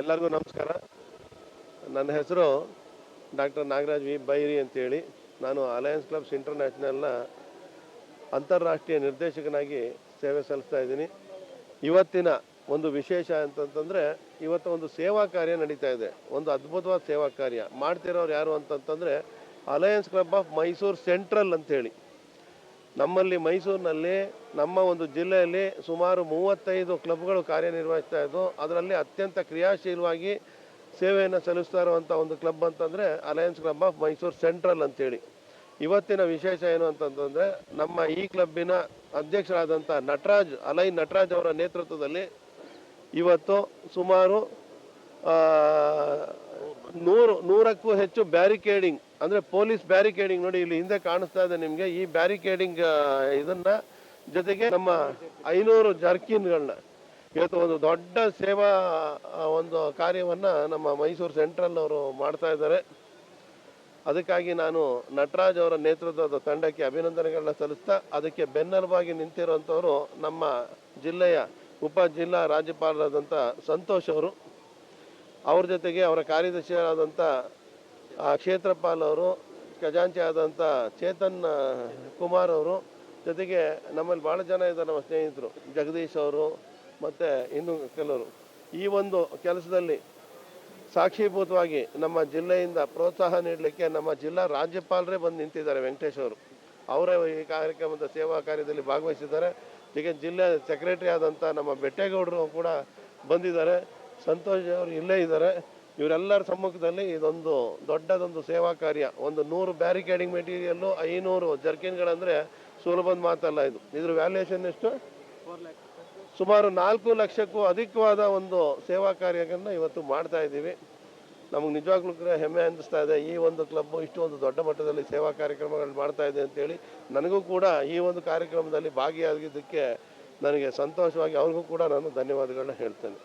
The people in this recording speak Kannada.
ಎಲ್ಲರಿಗೂ ನಮಸ್ಕಾರ. ನನ್ನ ಹೆಸರು ಡಾಕ್ಟರ್ ನಾಗರಾಜ್ ವಿ. ಬೈರಿ ಅಂತೇಳಿ. ನಾನು ಅಲಯನ್ಸ್ ಕ್ಲಬ್ಸ್ ಇಂಟರ್ನ್ಯಾಷನಲ್ನ ಅಂತಾರಾಷ್ಟ್ರೀಯ ನಿರ್ದೇಶಕನಾಗಿ ಸೇವೆ ಸಲ್ಲಿಸ್ತಾ ಇದ್ದೀನಿ. ಇವತ್ತಿನ ಒಂದು ವಿಶೇಷ ಅಂತಂತಂದರೆ ಇವತ್ತು ಒಂದು ಸೇವಾ ಕಾರ್ಯ ನಡೀತಾ ಇದೆ. ಒಂದು ಅದ್ಭುತವಾದ ಸೇವಾ ಕಾರ್ಯ. ಮಾಡ್ತಿರೋರು ಯಾರು ಅಂತಂತಂದರೆ Alliance club of Mysuru central ಅಂತೇಳಿ. ನಮ್ಮಲ್ಲಿ ಮೈಸೂರಿನಲ್ಲಿ ನಮ್ಮ ಒಂದು ಜಿಲ್ಲೆಯಲ್ಲಿ ಸುಮಾರು ಮೂವತ್ತೈದು ಕ್ಲಬ್ಗಳು ಕಾರ್ಯನಿರ್ವಹಿಸ್ತಾ ಇದ್ದವು ಅದರಲ್ಲಿ ಅತ್ಯಂತ ಕ್ರಿಯಾಶೀಲವಾಗಿ ಸೇವೆಯನ್ನು ಸಲ್ಲಿಸ್ತಾ ಇರುವಂಥ ಒಂದು ಕ್ಲಬ್ ಅಂತಂದರೆ Alliance club of Mysuru central ಅಂತೇಳಿ. ಇವತ್ತಿನ ವಿಶೇಷ ಏನು ಅಂತಂತಂದರೆ ನಮ್ಮ ಈ ಕ್ಲಬ್ಬಿನ ಅಧ್ಯಕ್ಷರಾದಂಥ ನಟರಾಜ್, ಅಲೈ ನಟರಾಜ್ ಅವರ ನೇತೃತ್ವದಲ್ಲಿ ಇವತ್ತು ಸುಮಾರು ನೂರಕ್ಕೂ ಬ್ಯಾರಿಕೇಡಿಂಗ್, ಅಂದರೆ ಪೊಲೀಸ್ ಬ್ಯಾರಿಕೇಡಿಂಗ್ ನೋಡಿ ಇಲ್ಲಿ ಹಿಂದೆ ಕಾಣಿಸ್ತಾ ಇದೆ ನಿಮಗೆ. ಈ ಬ್ಯಾರಿಕೇಡಿಂಗ್ ಇದನ್ನ ಜೊತೆಗೆ ನಮ್ಮ ಐನೂರು ಜರ್ಕಿನ್ಗಳನ್ನ, ಇವತ್ತು ಒಂದು ದೊಡ್ಡ ಸೇವಾ ಒಂದು ಕಾರ್ಯವನ್ನು ನಮ್ಮ ಮೈಸೂರು ಸೆಂಟ್ರಲ್ ಅವರು ಮಾಡ್ತಾ ಇದ್ದಾರೆ. ಅದಕ್ಕಾಗಿ ನಾನು ನಟರಾಜ್ ಅವರ ನೇತೃತ್ವದ ತಂಡಕ್ಕೆ ಅಭಿನಂದನೆಗಳನ್ನ ಸಲ್ಲಿಸ್ತಾ, ಅದಕ್ಕೆ ಬೆನ್ನೆಲುಬಾಗಿ ನಿಂತಿರುವಂಥವರು ನಮ್ಮ ಜಿಲ್ಲೆಯ ಉಪ ಜಿಲ್ಲಾ ರಾಜ್ಯಪಾಲರಾದಂಥ ಸಂತೋಷ್ ಅವರು. ಅವ್ರ ಜೊತೆಗೆ ಅವರ ಕಾರ್ಯದರ್ಶಿಯಾದಂಥ ಆ, ಕ್ಷೇತ್ರಪಾಲ್ ಅವರು ಖಜಾಂಚಿ ಆದಂಥ ಚೇತನ್ ಕುಮಾರ್ ಅವರು ಜೊತೆಗೆ ನಮ್ಮಲ್ಲಿ ಭಾಳ ಜನ ಇದ್ದಾರೆ ನಮ್ಮ ಸ್ನೇಹಿತರು ಜಗದೀಶ್ ಅವರು ಮತ್ತು ಇನ್ನು ಕೆಲವರು. ಈ ಒಂದು ಕೆಲಸದಲ್ಲಿ ಸಾಕ್ಷೀಭೂತವಾಗಿ ನಮ್ಮ ಜಿಲ್ಲೆಯಿಂದ ಪ್ರೋತ್ಸಾಹ ನೀಡಲಿಕ್ಕೆ ನಮ್ಮ ಜಿಲ್ಲಾ ರಾಜ್ಯಪಾಲರೇ ಬಂದು ನಿಂತಿದ್ದಾರೆ ವೆಂಕಟೇಶ್ ಅವರು. ಅವರೇ ಈ ಕಾರ್ಯಕ್ರಮದ ಸೇವಾ ಕಾರ್ಯದಲ್ಲಿ ಭಾಗವಹಿಸಿದ್ದಾರೆ. ಜೊತೆಗೆ ಜಿಲ್ಲೆ ಸೆಕ್ರೆಟರಿ ಆದಂಥ ನಮ್ಮ ಬೆಟ್ಟೇಗೌಡರು ಕೂಡ ಬಂದಿದ್ದಾರೆ. ಸಂತೋಷ್ ಅವರು ಇಲ್ಲೇ ಇದ್ದಾರೆ. ಇವರೆಲ್ಲರ ಸಮ್ಮುಖದಲ್ಲಿ ಇದೊಂದು ದೊಡ್ಡದೊಂದು ಸೇವಾ ಕಾರ್ಯ. ಒಂದು ನೂರು ಬ್ಯಾರಿಕೇಡಿಂಗ್ ಮೆಟೀರಿಯಲ್ಲು ಐನೂರು ಜರ್ಕಿನ್ಗಳಂದರೆ ಸುಲಭದ ಮಾತಲ್ಲ ಇದು. ಇದ್ರ ವ್ಯಾಲ್ಯೂಯೇಷನ್ ಎಷ್ಟು? ಸುಮಾರು ನಾಲ್ಕು ಲಕ್ಷಕ್ಕೂ ಅಧಿಕವಾದ ಒಂದು ಸೇವಾ ಕಾರ್ಯಗಳನ್ನ ಇವತ್ತು ಮಾಡ್ತಾ ಇದ್ದೀವಿ. ನಮಗೆ ನಿಜವಾಗ್ಲೂ ಕೂಡ ಹೆಮ್ಮೆ ಅನ್ನಿಸ್ತಾ ಇದೆ. ಈ ಒಂದು ಕ್ಲಬ್ ಇಷ್ಟು ಒಂದು ದೊಡ್ಡ ಮಟ್ಟದಲ್ಲಿ ಸೇವಾ ಕಾರ್ಯಕ್ರಮಗಳು ಮಾಡ್ತಾ ಇದೆ ಅಂತೇಳಿ ನನಗೂ ಕೂಡ ಈ ಒಂದು ಕಾರ್ಯಕ್ರಮದಲ್ಲಿ ಭಾಗಿಯಾಗಿದ್ದಕ್ಕೆ ನನಗೆ ಸಂತೋಷವಾಗಿ ಅವ್ರಿಗೂ ಕೂಡ ನಾನು ಧನ್ಯವಾದಗಳನ್ನ ಹೇಳ್ತೇನೆ.